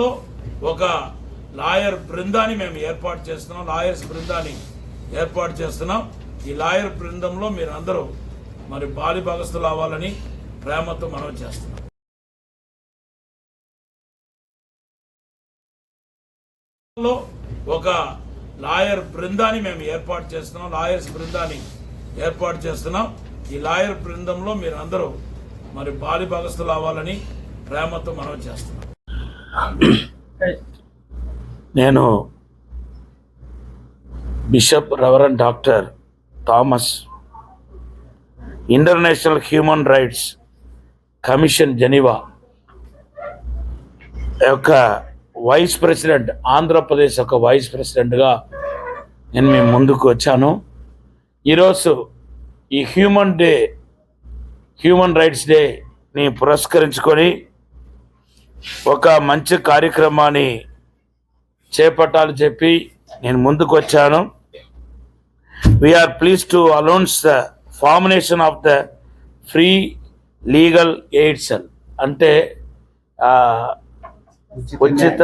లో ఒక లాయర్ బృందాన్ని మేము ఏర్పాటు చేస్తున్నాం. లాయర్స్ బృందాన్ని ఏర్పాటు చేస్తున్నాం. ఈ లాయర్ బృందంలో మీరు అందరూ మరి బాలి భాగస్థులు అవ్వాలని ప్రేమతో మనం చేస్తున్నాం. లో ఒక లాయర్ బృందాన్ని మేము ఏర్పాటు చేస్తున్నాం. లాయర్స్ బృందాన్ని ఏర్పాటు చేస్తున్నాం. ఈ లాయర్ బృందంలో మీరు అందరూ మరి బాలి భాగస్థులు అవ్వాలని ప్రేమతో మనం చేస్తున్నాం. నేను bishop reverend doctor Thomas international human rights commission Geneva యొక్క వైస్ ప్రెసిడెంట్ ఆంధ్రప్రదేశ్ యొక్క వైస్ ప్రెసిడెంట్గా నేను మీ ముందుకు వచ్చాను. ఈరోజు ఈ హ్యూమన్ డే హ్యూమన్ రైట్స్ డేని పురస్కరించుకొని ఒక మంచి కార్యక్రమాన్ని చేపట్టాలి చెప్పి నేను ముందుకు వచ్చాను. We are please to announce the formation of the free legal aid cell అంటే ఉచిత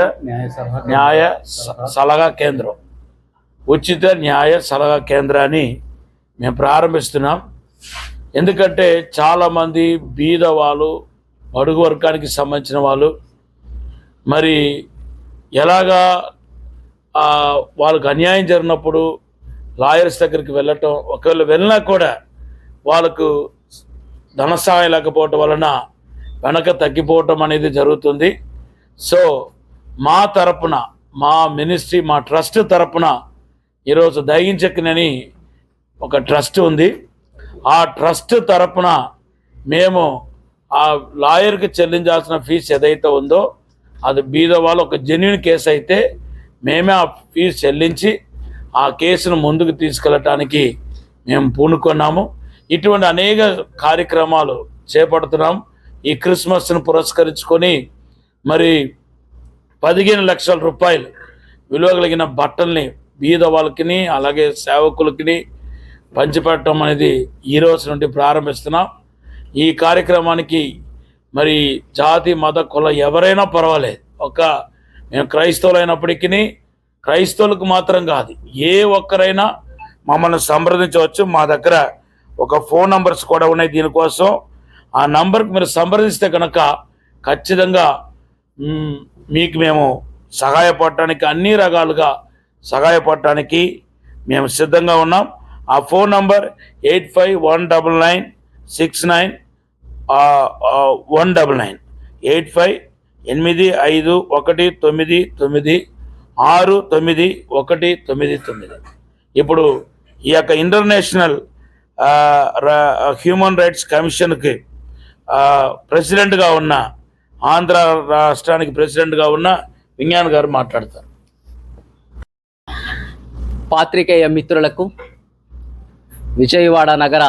న్యాయ స- సలహా కేంద్రం. ఉచిత న్యాయ సలహా కేంద్రాన్ని మేము ప్రారంభిస్తున్నాం. ఎందుకంటే చాలామంది బీద వాళ్ళు అడుగు వర్గానికి సంబంధించిన వాళ్ళు. మరి ఎలాగా వాళ్ళకు అన్యాయం జరిగినప్పుడు లాయర్స్ దగ్గరికి వెళ్ళటం ఒకవేళ వెళ్ళినా కూడా వాళ్ళకు ధన సహాయం లేకపోవటం వలన వెనక తగ్గిపోవటం అనేది జరుగుతుంది. సో మా తరపున మా మినిస్ట్రీ మా ట్రస్ట్ తరపున ఈరోజు దయించకనని ఒక ట్రస్ట్ ఉంది. ఆ ట్రస్ట్ తరపున మేము ఆ లాయర్కి చెల్లించాల్సిన ఫీజు ఏదైతే ఉందో అది బీద వాళ్ళు ఒక జెన్యున్ కేసు అయితే మేమే ఆ ఫీజు చెల్లించి ఆ కేసును ముందుకు తీసుకెళ్ళటానికి మేము పూనుకున్నాము. ఇటువంటి అనేక కార్యక్రమాలు చేపడుతున్నాం. ఈ క్రిస్మస్ను పురస్కరించుకొని మరి పదిహేను లక్షల రూపాయలు విలువ కలిగిన బట్టల్ని బీద వాళ్ళకి అలాగే సేవకులకి పంచిపెట్టడం అనేది ఈరోజు నుండి ప్రారంభిస్తున్నాం. ఈ కార్యక్రమానికి మరి జాతి మత కుల ఎవరైనా పర్వాలేదు. ఒక మేము క్రైస్తవులైనప్పటికీ క్రైస్తవులకు మాత్రం కాదు ఏ ఒక్కరైనా మమ్మల్ని సంప్రదించవచ్చు. మా దగ్గర ఒక ఫోన్ నంబర్స్ కూడా ఉన్నాయి దీనికోసం. ఆ నంబర్కి మీరు సంప్రదిస్తే కనుక ఖచ్చితంగా మీకు మేము సహాయపడటానికి అన్ని రకాలుగా సహాయపడటానికి మేము సిద్ధంగా ఉన్నాం. ఆ phone number eight five one double nine six nine one double nine eight five ఎనిమిది ఐదు ఒకటి తొమ్మిది తొమ్మిది ఆరు తొమ్మిది ఒకటి తొమ్మిది తొమ్మిది. ఇప్పుడు ఈ యొక్క ఇంటర్నేషనల్ రా- హ్యూమన్ రైట్స్ కమిషన్కి ప్రెసిడెంట్గా ఉన్న ఆంధ్ర రాష్ట్రానికి ప్రెసిడెంట్గా ఉన్న విజ్ఞాన్ గారు మాట్లాడతారు. పాత్రికేయ మిత్రులకు విజయవాడ నగర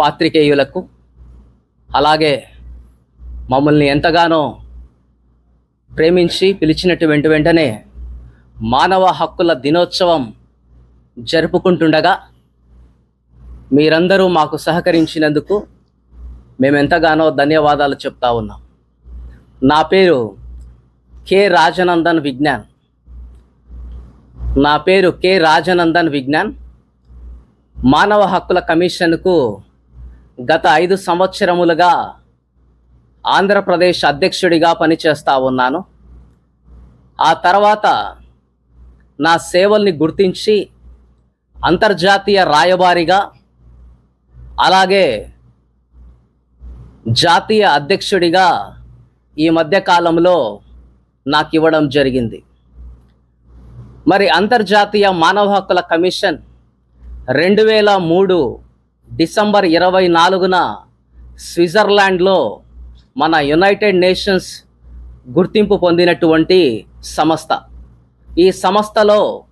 పాత్రికేయులకు అలాగే మమ్మల్ని ఎంతగానో ప్రేమించి పిలిచినటువంటి వెంటనే మానవ హక్కుల దినోత్సవం జరుపుకుంటుండగా మీరందరూ మాకు సహకరించినందుకు మేము ఎంతగానో ధన్యవాదాలు చెప్తా ఉన్నాం. నా పేరు కె రాజనందన్ విజ్ఞాన్. నా పేరు కె రాజనందన్ విజ్ఞాన్. మానవ హక్కుల కమిషన్కు గత ఐదు సంవత్సరములుగా ఆంధ్రప్రదేశ్ అధ్యక్షుడిగా పనిచేస్తూ ఉన్నాను. ఆ తర్వాత నా సేవల్ని గుర్తించి అంతర్జాతీయ రాయబారిగా అలాగే జాతీయ అధ్యక్షుడిగా ఈ మధ్యకాలంలో నాకు ఇవ్వడం జరిగింది. మరి అంతర్జాతీయ మానవ హక్కుల కమిషన్ రెండు వేల మూడు డిసెంబర్ ఇరవై నాలుగున స్విట్జర్లాండ్లో మన యునైటెడ్ నేషన్స్ గుర్తింపు పొందినటువంటి సంస్థ. ఈ సంస్థలో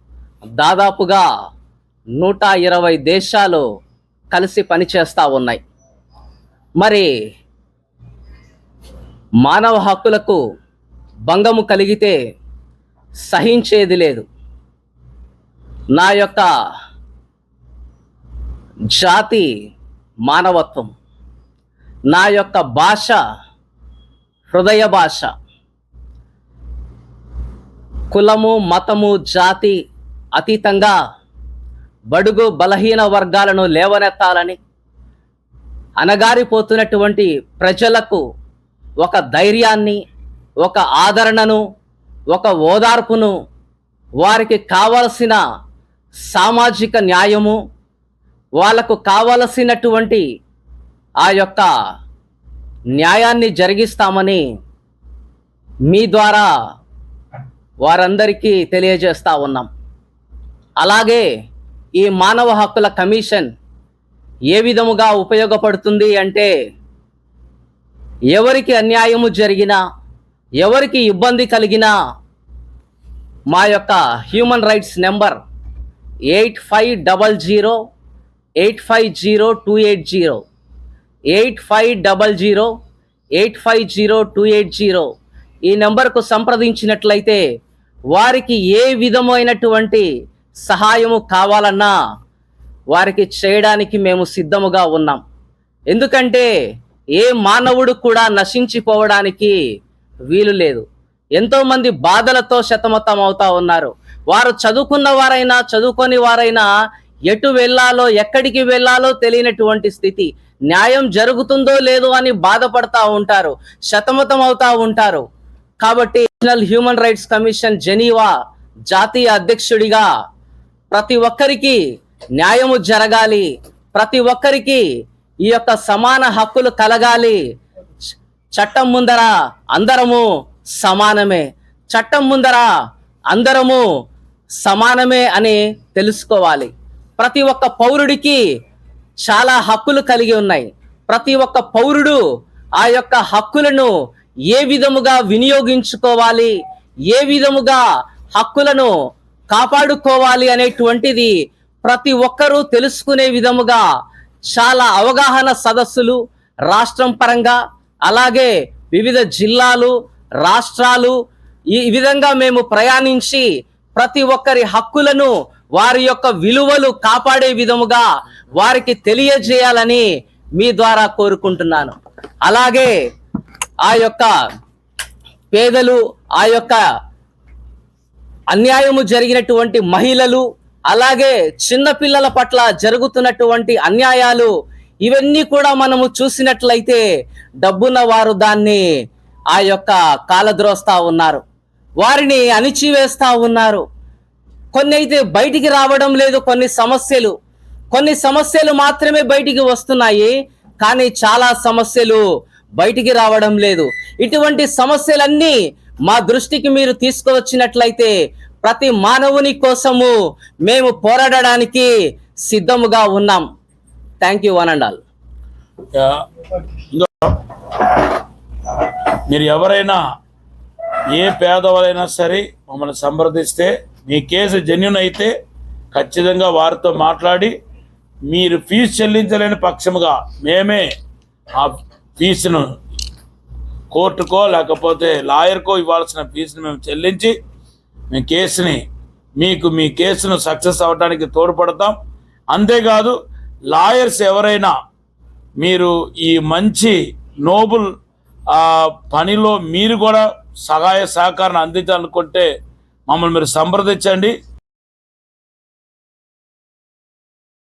దాదాపుగా నూట ఇరవై దేశాలు కలిసి పనిచేస్తూ ఉన్నాయి. మరి మానవ హక్కులకు భంగము కలిగితే సహించేది లేదు. నా యొక్క జాతి మానవత్వం. నా యొక్క భాష హృదయ భాష. కులము మతము జాతి అతీతంగా బడుగు బలహీన వర్గాలను లేవనెత్తాలని అనగారిపోతున్నటువంటి ప్రజలకు ఒక ధైర్యాన్ని ఒక ఆదరణను ఒక ఓదార్పును వారికి కావలసిన సామాజిక న్యాయము వాళ్ళకు కావలసినటువంటి ఆ యొక్క న్యాయాన్ని జరిగిస్తామని మీ ద్వారా వారందరికీ తెలియజేస్తా ఉన్నాం. అలాగే ఈ మానవ హక్కుల కమిషన్ ఏ విధముగా ఉపయోగపడుతుంది అంటే ఎవరికి అన్యాయము జరిగినా ఎవరికి ఇబ్బంది కలిగినా మా యొక్క human rights number eight five double zero eight five zero two eight zero. Eight five double zero eight five zero two eight zero. ఈ నెంబర్కు సంప్రదించినట్లయితే వారికి ఏ విధమైనటువంటి సహాయము కావాలన్నా వారికి చేయడానికి మేము సిద్ధముగా ఉన్నాం. ఎందుకంటే ఏ మానవుడు కూడా నశించిపోవడానికి వీలు లేదు. ఎంతోమంది బాధలతో శతమతం అవుతా ఉన్నారు. వారు చదువుకున్న వారైనా చదువుకొని వారైనా ఎటు వెళ్ళాలో ఎక్కడికి వెళ్ళాలో తెలియనటువంటి స్థితి. న్యాయం జరుగుతుందో లేదో అని బాధపడతా ఉంటారు శతమతం అవుతా ఉంటారు. కాబట్టి national human rights commission Geneva జాతీయ అధ్యక్షుడిగా ప్రతి ఒక్కరికి న్యాయము జరగాలి. ప్రతి ఒక్కరికి ఈ యొక్క సమాన హక్కులు కలగాలి. చట్టం ముందర అందరము సమానమే. చట్టం ముందర అందరము సమానమే అని తెలుసుకోవాలి. ప్రతి ఒక్క పౌరుడికి చాలా హక్కులు కలిగి ఉన్నాయి. ప్రతి ఒక్క పౌరుడు ఆ యొక్క హక్కులను ఏ విధముగా వినియోగించుకోవాలి ఏ విధముగా హక్కులను కాపాడుకోవాలి అనేటువంటిది ప్రతి ఒక్కరూ తెలుసుకునే విధముగా చాలా అవగాహన సదస్సులు రాష్ట్రం పరంగా అలాగే వివిధ జిల్లాలు రాష్ట్రాలు ఈ విధంగా మేము ప్రయాణించి ప్రతి ఒక్కరి హక్కులను వారి యొక్క విలువలు కాపాడే విధముగా వారికి తెలియజేయాలని మీ ద్వారా కోరుకుంటున్నాను. అలాగే ఆ యొక్క పేదలు ఆ యొక్క అన్యాయము జరిగినటువంటి మహిళలు అలాగే చిన్నపిల్లల పట్ల జరుగుతున్నటువంటి అన్యాయాలు ఇవన్నీ కూడా మనము చూసినట్లయితే డబ్బున్న వారు దాన్ని ఆ యొక్క కాలద్రోస్తా ఉన్నారు. వారిని అణిచివేస్తా ఉన్నారు. కొన్ని అయితే బయటికి రావడం లేదు కొన్ని సమస్యలు. కొన్ని సమస్యలు మాత్రమే బయటికి వస్తున్నాయి కానీ చాలా సమస్యలు బయటికి రావడం లేదు. ఇటువంటి సమస్యలన్నీ మా దృష్టికి మీరు తీసుకువచ్చినట్లయితే ప్రతి మానవుని కోసము మేము పోరాడడానికి సిద్ధముగా ఉన్నాం. Thank you one and all మీరు ఎవరైనా ఏ పేదవారైనా సరే మమ్మల్ని సంప్రదిస్తే మీ కేసు జెన్యున్ అయితే ఖచ్చితంగా వారితో మాట్లాడి మీరు ఫీజు చెల్లించలేని పక్షముగా మేమే ఆ ఫీజును కోర్టుకో లేకపోతే లాయర్కో ఇవ్వాల్సిన ఫీజును మేము చెల్లించి మీ కేసుని మీకు మీ కేసును సక్సెస్ అవ్వడానికి తోడ్పడతాం. అంతేకాదు లాయర్స్ ఎవరైనా మీరు ఈ మంచి నోబుల్ ఆ, పనిలో మీరు కూడా సహాయ సహకారాన్ని అందించాలనుకుంటే మమ్మల్ని మీరు సంప్రదించండి.